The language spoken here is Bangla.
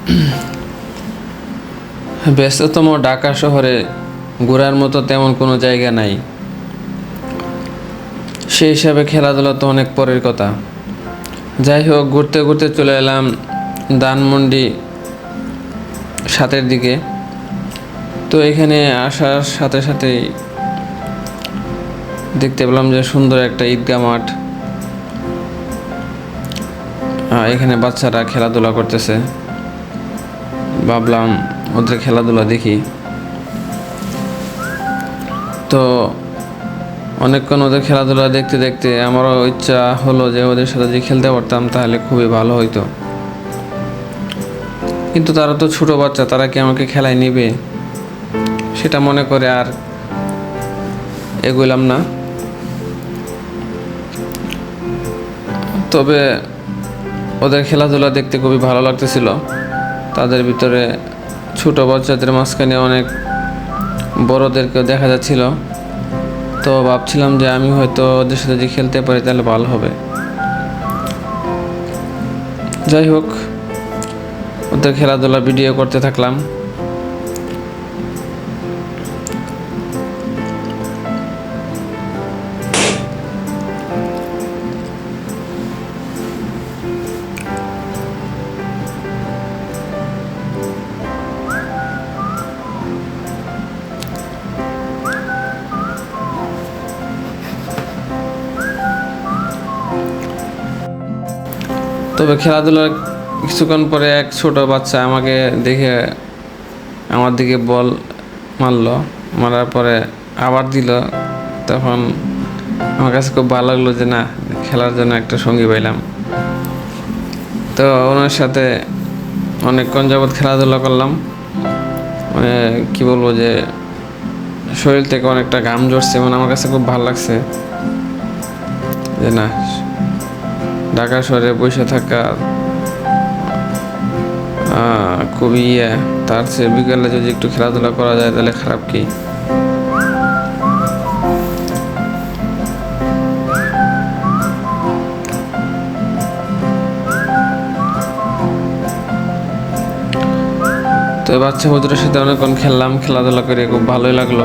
ব্যস্ততম ঢাকা শহরে ঘোরার মতো তেমন কোনো জায়গা নাই। সেই হিসাবে খেলাধুলা তো অনেক পরের কথা। যাই হোক, ঘুরতে ঘুরতে চলে এলাম দানমন্ডি সাতের দিকে। তো এখানে আসার সাথে সাথেই দেখতে পেলাম যে সুন্দর একটা ঈদগাহ মাঠ। এখানে বাচ্চারা খেলাধুলা করতেছে। ভাবলাম ওদের খেলাধুলা দেখি। তো অনেকক্ষণ ওদের খেলাধুলা দেখতে দেখতে আমারও ইচ্ছা হলো যে ওদের সাথে যদি খেলতে পারতাম তাহলে খুবই ভালো হইতো। কিন্তু তারা তো ছোট বাচ্চা, তারা কি আমাকে খেলায় নেবে? সেটা মনে করে আর এগোলাম না। তবে ওদের খেলাধুলা দেখতে খুবই ভালো লাগতেছিল। তাদের ভিতরে ছোট বাচ্চাদের মাঝখানে অনেক বড়দেরকেও দেখা যাচ্ছিল। তো ভাবছিলাম যে আমি হয়তো ওদের সাথে যদি খেলতে পারি তাহলে ভালো হবে। যাই হোক, ওদের খেলাধুলা ভিডিও করতে থাকলাম। তবে খেলাধুলার কিছুক্ষণ পরে এক ছোট বাচ্চা আমাকে দেখে আমার দিকে বল মারলো। মারার পরে আবার দিল। তখন আমার কাছে খুব ভালো লাগল যে, না, খেলার জন্য একটা সঙ্গী পাইলাম। তো ওনার সাথে অনেকক্ষণ যাবৎ খেলাধুলা করলাম। মানে কী বলব যে, শরীর থেকে অনেকটা ঘাম ঝরছে। মানে আমার কাছে খুব ভালো লাগছে যে, না ঢাকা শহরে বসে থাকা খুবই ইয়ে তার চেয়ে বিকালে যদি একটু খেলাধুলা করা যায় তাহলে খারাপ কি? তো বাচ্চা হুজুরের সাথে অনেকক্ষণ খেললাম, খেলাধুলা করে খুব ভালোই লাগল।